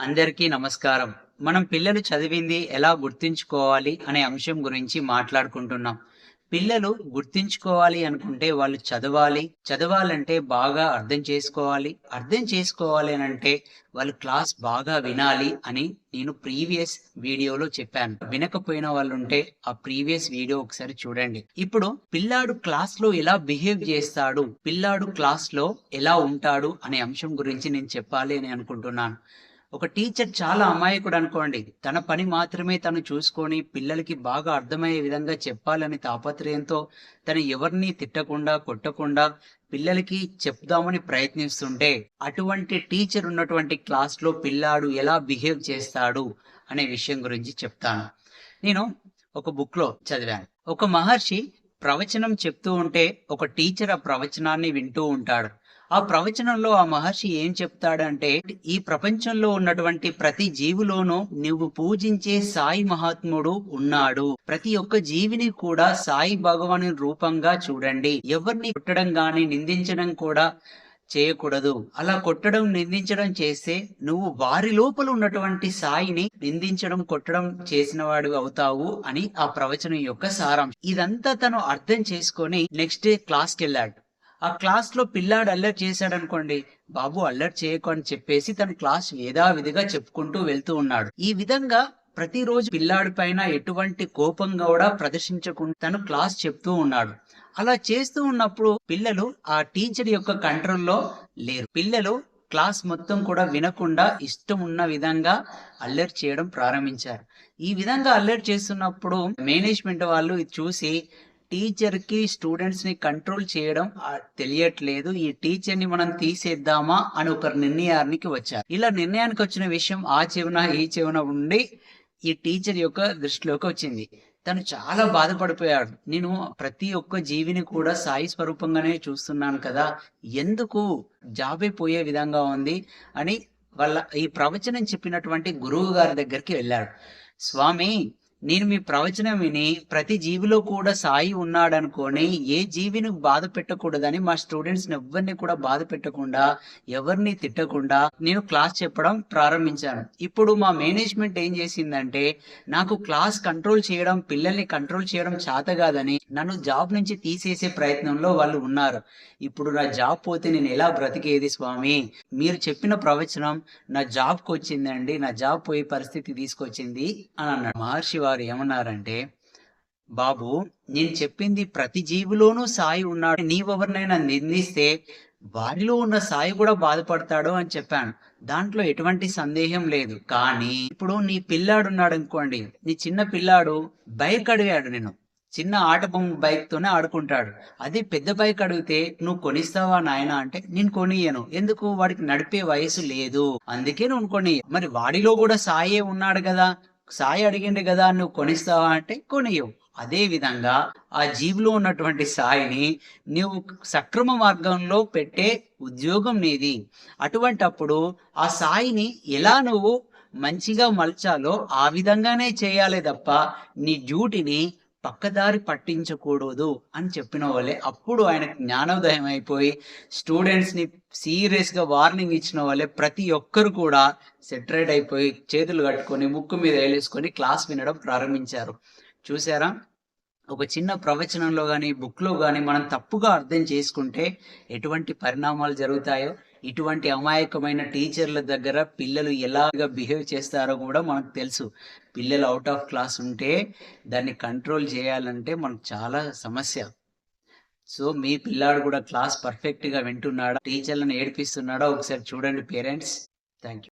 అందరికీ నమస్కారం. మనం పిల్లలు చదివింది ఎలా గుర్తుంచుకోవాలి అనే అంశం గురించి మాట్లాడుకుంటున్నాం. పిల్లలు గుర్తుంచుకోవాలి అనుకుంటే వాళ్ళు చదవాలి. చదవాలంటే బాగా అర్థం చేసుకోవాలి. అర్థం చేసుకోవాలి అని అంటే వాళ్ళు క్లాస్ బాగా వినాలి అని నేను ప్రీవియస్ వీడియోలో చెప్పాను. వినకపోయిన వాళ్ళు ఉంటే ఆ ప్రీవియస్ వీడియో ఒకసారి చూడండి. ఇప్పుడు పిల్లాడు క్లాస్లో ఎలా బిహేవ్ చేస్తాడు? పిల్లాడు క్లాస్లో ఎలా ఉంటాడు అనే అంశం గురించి నేను చెప్పాలి అని అనుకుంటున్నాను. ఒక టీచర్ చాలా అమాయకుడు అనుకోండి. తన పని మాత్రమే తను చూసుకొని పిల్లలకి బాగా అర్థమయ్యే విధంగా చెప్పాలని తాపత్రయంతో తను ఎవరిని తిట్టకుండా కొట్టకుండా పిల్లలకి చెప్దామని ప్రయత్నిస్తుంటే అటువంటి టీచర్ ఉన్నటువంటి క్లాస్లో పిల్లాడు ఎలా బిహేవ్ చేస్తాడు అనే విషయం గురించి చెప్తాను. నేను ఒక బుక్లో చదివాను. ఒక మహర్షి ప్రవచనం చెప్తూ ఉంటే ఒక టీచర్ ఆ ప్రవచనాన్ని వింటూ ఉంటాడు. ఆ ప్రవచనంలో ఆ మహర్షి ఏం చెప్తాడంటే ఈ ప్రపంచంలో ఉన్నటువంటి ప్రతి జీవులోనూ నువ్వు పూజించే సాయి మహాత్ముడు ఉన్నాడు. ప్రతి ఒక్క జీవిని కూడా సాయి భగవాను రూపంగా చూడండి. ఎవరిని కొట్టడం గాని నిందించడం కూడా చేయకూడదు. అలా కొట్టడం నిందించడం చేస్తే నువ్వు వారి లోపల ఉన్నటువంటి సాయిని నిందించడం కొట్టడం చేసిన వాడు అవుతావు అని ఆ ప్రవచనం యొక్క సారాంశం. ఇదంతా తను అర్థం చేసుకొని నెక్స్ట్ డే క్లాస్కి వెళ్ళాడు. ఆ క్లాస్లో పిల్లాడు అల్లరి చేశాడు అనుకోండి బాబు అల్లరి చేయకు అని చెప్పేసి తన క్లాస్ యథావిధిగా చెప్పుకుంటూ వెళ్తూ ఉన్నాడు. ఈ విధంగా ప్రతిరోజు పిల్లాడి పైన ఎటువంటి కోపం కూడా ప్రదర్శించకుండా తను క్లాస్ చెప్తూ ఉన్నాడు. అలా చేస్తూ ఉన్నప్పుడు పిల్లలు ఆ టీచర్ యొక్క కంట్రోల్లో లేరు. పిల్లలు క్లాస్ మొత్తం కూడా వినకుండా ఇష్టం ఉన్న విధంగా అల్లరి చేయడం ప్రారంభించారు. ఈ విధంగా అల్లరి చేస్తున్నప్పుడు మేనేజ్మెంట్ వాళ్ళు ఇది చూసి టీచర్కి స్టూడెంట్స్ని కంట్రోల్ చేయడం తెలియట్లేదు. ఈ టీచర్ని మనం తీసేద్దామా అని ఒక నిర్ణయానికి వచ్చారు. ఇలా నిర్ణయానికి వచ్చిన విషయం ఆ చెవున ఈ చెవున ఉండి ఈ టీచర్ యొక్క దృష్టిలోకి వచ్చింది. తను చాలా బాధపడిపోయాడు. నేను ప్రతి ఒక్క జీవిని కూడా సాయి స్వరూపంగానే చూస్తున్నాను కదా ఎందుకు జాబే పోయే విధంగా ఉంది అని వాళ్ళ ఈ ప్రవచనం చెప్పినటువంటి గురువు గారి దగ్గరికి వెళ్ళాడు. స్వామి నేను మీ ప్రవచనం విని ప్రతి జీవిలో కూడా సాయి ఉన్నాడనుకోని ఏ జీవిని బాధ పెట్టకూడదని మా స్టూడెంట్స్ ఎవరిని కూడా బాధ పెట్టకుండా ఎవరిని తిట్టకుండా నేను క్లాస్ చెప్పడం ప్రారంభించాను. ఇప్పుడు మా మేనేజ్మెంట్ ఏం చేసిందంటే నాకు క్లాస్ కంట్రోల్ చేయడం పిల్లల్ని కంట్రోల్ చేయడం చేత కాదని నన్ను జాబ్ నుంచి తీసేసే ప్రయత్నంలో వాళ్ళు ఉన్నారు. ఇప్పుడు నా జాబ్ పోతే నేను ఎలా బ్రతికేది స్వామి? మీరు చెప్పిన ప్రవచనం నా జాబ్కి వచ్చిందండి నా జాబ్ పోయే పరిస్థితి తీసుకొచ్చింది అని అన్నాడు. మహర్షి వారు ఏమన్నారంటే బాబు నేను చెప్పింది ప్రతి జీవిలోనూ సాయి ఉన్నాడు. నీవెవరినైనా నిందిస్తే వారిలో ఉన్న సాయి కూడా బాధపడతాడు అని చెప్పాను. దాంట్లో ఎటువంటి సందేహం లేదు. కానీ ఇప్పుడు నీ పిల్లాడు ఉన్నాడు అనుకోండి నీ చిన్న పిల్లాడు బైక్ అడిగాడు నేను చిన్న ఆట బొమ్మ బైక్ తోనే ఆడుకుంటాడు. అదే పెద్ద బైక్ అడిగితే నువ్వు కొనిస్తావా నాయన? అంటే నేను కొనియను ఎందుకు? వాడికి నడిపే వయసు లేదు. అందుకే నువ్వు కొని మరి వాడిలో కూడా సాయే ఉన్నాడు కదా. సాయి అడిగిండు కదా నువ్వు కొనిస్తావా? అంటే కొనియవు అదే విధంగా ఆ జీవిలో ఉన్నటువంటి సాయిని నువ్వు సక్రమ మార్గంలో పెట్టే ఉద్యోగం నీది. అటువంటప్పుడు ఆ సాయిని ఎలా నువ్వు మంచిగా మలచాలో ఆ విధంగానే చేయాలి తప్ప నీ డ్యూటీని పక్కదారి పట్టించకూడదు అని చెప్పిన వాళ్ళే. అప్పుడు ఆయన జ్ఞానోదయం అయిపోయి స్టూడెంట్స్ని సీరియస్గా వార్నింగ్ ఇచ్చిన వాళ్ళే. ప్రతి ఒక్కరు కూడా సెటరేట్ అయిపోయి చేతులు కట్టుకొని ముక్కు మీద వేలేసుకొని క్లాస్ వినడం ప్రారంభించారు. చూసారా? ఒక చిన్న ప్రవచనంలో కానీ బుక్లో కానీ మనం తప్పుగా అర్థం చేసుకుంటే ఎటువంటి పరిణామాలు జరుగుతాయో ఇటువంటి అమాయకమైన టీచర్ల దగ్గర పిల్లలు ఎలాగా బిహేవ్ చేస్తారో కూడా మనకు తెలుసు. పిల్లలు అవుట్ ఆఫ్ క్లాస్ ఉంటే దాన్ని కంట్రోల్ చేయాలంటే మనకు చాలా సమస్య. సో మీ పిల్లాడు కూడా క్లాస్ పర్ఫెక్ట్గా వింటున్నాడా? టీచర్లను ఏడిపిస్తున్నాడా? ఒకసారి చూడండి పేరెంట్స్ థ్యాంక్ యూ